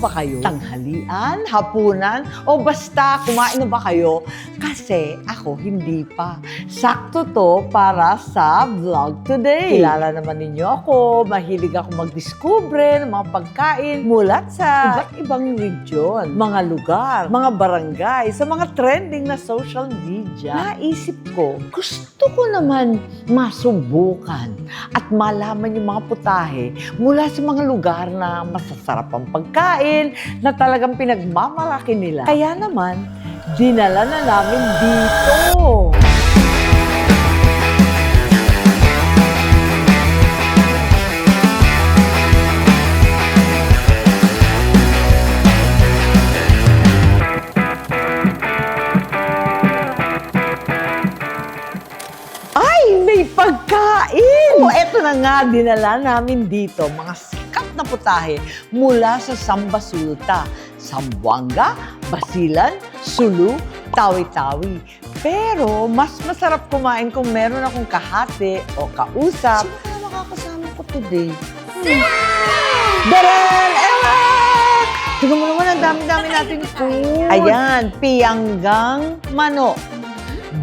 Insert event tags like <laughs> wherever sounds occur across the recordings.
ba kayo? Tanghalian, hapunan, o basta kumain na ba kayo? Kasi ako hindi pa. Sakto to para sa vlog today. Kilala naman ninyo ako, mahilig ako magdiskubre ng mga pagkain mula sa iba't ibang region, mga lugar, mga barangay, sa mga trending na social media. Naisip ko, gusto ko naman masubukan at malaman yung mga putahe mula sa mga lugar na masasarap ang pagkain na talagang pinagmamalaki nila. Kaya naman, dinala na namin dito. Ay, may pagkain! Oh, eto na nga, dinala namin dito, mga na putahe mula sa Sambasulta, Sambuanga, Basilan, Sulu, Tawi-Tawi. Pero, mas masarap kumain kung meron akong kahati o kausap. Sino kaya makakasama ko today? Hmm. Ella! Tignan mo naman, ang dami-dami natin food. Ayan, piyanggang manok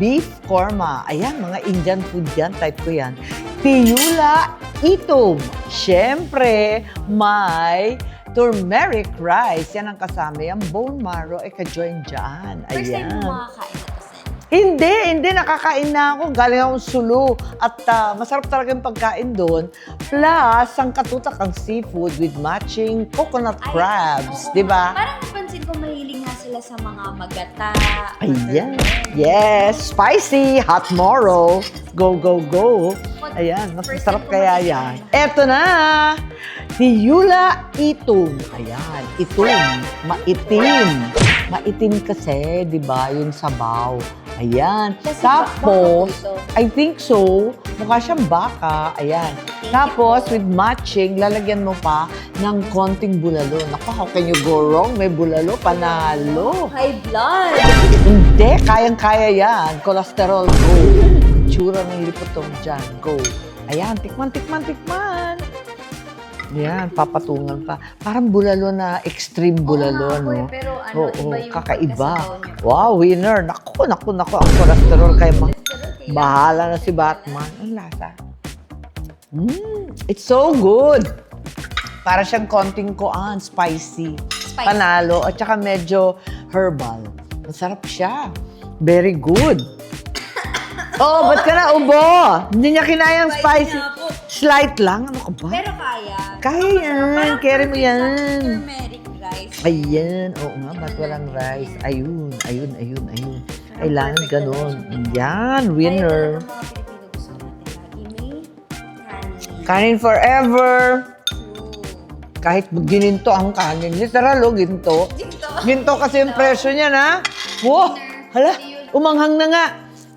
beef korma. Ayan, mga Indian food yan. Type ko yan. Tiyula itom. Siyempre, may turmeric rice. Yan ang kasama. Yung bone marrow, eh, ka-join dyan. First time Ayan. mo makakain Sen. Hindi, hindi. Nakakain na ako. Galing akong sulu. At ah, masarap talaga yung pagkain doon. Plus, ang katutak ang seafood with matching coconut Ay, crabs. oo. Di ba? Parang napansin ko mahilig nga sila sa mga magata. Ayan. Yes, spicy, hot moro. Go, go, go. Ayan, First masarap time ko kaya yan. Eto na, Tiyula Itom. Ayan, itom. Maitim. Maitim kasi, di ba, yung sabaw. Ayan. Kasi Tapos. I think so, mukha siyang baka. Ayan. Tapos, po. with matching, lalagyan mo pa ng konting bulalo. Naku, how can you go wrong? May bulalo, panalo. High blood. Hindi, kayang-kaya yan. Cholesterol, go. Tsura ng lipotong dyan, go. Ayan, tikman, tikman, tikman. Yan, papatungan pa. Parang bulalo na extreme bulalo, Oo eh, no? Pero ano, Oo, iba yung kakaiba. Wow, winner. Naku, naku, naku. Ang cholesterol kay ma. Bahala na si Batman. Ang lasa. Mm, it's so good. Para siyang konting koan, spicy. Spicy. Panalo. At saka medyo herbal. Masarap siya. Very good. Oh, ba't ka na ubo? Hindi niya kinayang spicy. nga po. Slight lang. Ano ka ba? Pero kaya. Kaya yan. Parang Carry mo yan. Turmeric rice. Ayan. Oo nga, ba't walang rice? Ayun, ayun, ayun, ayun. Kailangan ganun. Yan, Kaya winner. talaga mga Pilipino gusto natin lagi may kanin. Kanin forever. Kahit gininto ang kanin. Literal, oh, ginto. Dito. Ginto kasi yung presyo niya, na. Wow! Hala, umanghang na nga.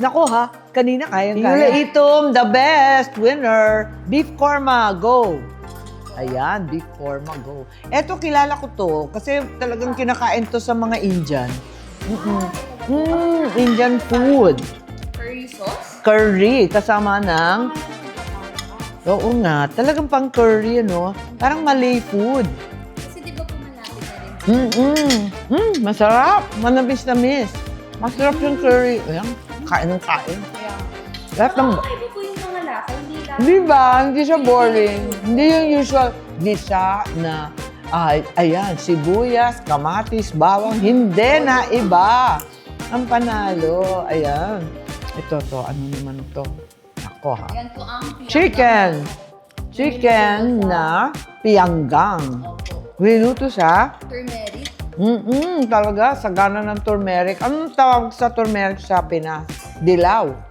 Nako ha, kanina kayang kaya. Itom, the best winner. Beef korma, go. Ayan, beef korma, go. Eto, kilala ko to kasi talagang kinakain to sa mga Indian. Mm-mm. Mm, Indian food. Curry sauce? Curry, kasama ng... Oo nga, talagang pang curry, ano? Parang Malay food. Kasi di ba po malapit na rin? Mm-mm. Mm, masarap. Manamis-namis. Masarap yung curry. Ayan, kain ng kain. Lahat ng... Nakakaiba po yung mga lasa. Hindi lang. Di ba? Hindi siya boring. Hindi yung usual. Di siya na, ay, ayan, sibuyas, kamatis, bawang. Hindi na iba. Ang panalo. Ayan. Ito, to. Ano naman to? Ako, ha? Yan po ang Chicken. Chicken na piyanggang. Opo. Niluto siya. Turmeric. Mm-mm, talaga, sagana ng turmeric. Anong tawag sa turmeric sa Pinas? Dilaw.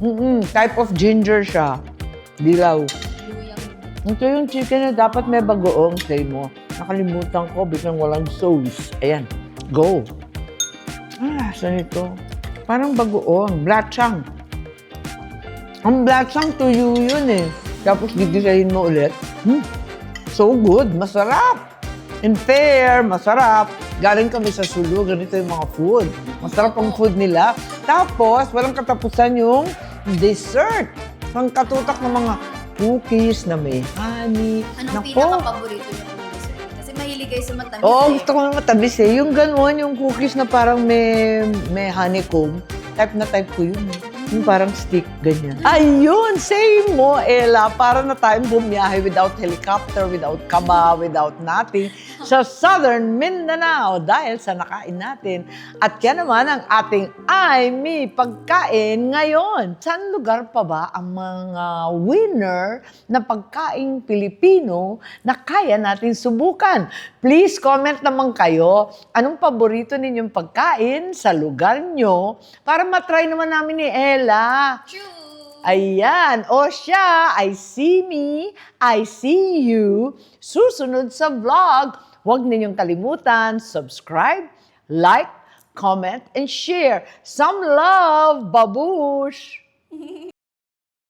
Mm-mm, type of ginger siya. Dilaw. Ito yung chicken na dapat may bagoong, say mo. Nakalimutan ko, biglang walang sauce. Ayan, go. Ang lasa nito. Parang bagoong, blatchang. Ang blatchang tuyo yun eh. Tapos gigisahin mo ulit. Hmm. So good, masarap. In fair, masarap. Galing kami sa Sulu, ganito yung mga food. Masarap ang food nila. Tapos, walang katapusan yung dessert. Ang katutak ng mga cookies na may honey. Anong Nako. pinaka-paborito niyo pong dessert? Kasi mahilig kayo sa matamis Oo, eh. gusto ko na matamis eh. Yung gano'n, yung cookies na parang may, may honeycomb. Type na type ko yun. eh. Yung parang stick, ganyan. Ayun, same mo, Ella. Para na tayong bumiyahe without helicopter, without kaba, without nothing sa Southern Mindanao dahil sa nakain natin. At yan naman ang ating I, me, pagkain ngayon. Saan lugar pa ba ang mga winner na pagkaing Pilipino na kaya natin subukan? Please comment naman kayo anong paborito ninyong pagkain sa lugar nyo para matry naman namin ni Ella. True! Ayan. O siya, I see me, I see you. Susunod sa vlog, huwag ninyong kalimutan, subscribe, like, comment, and share. Some love, babush! <laughs>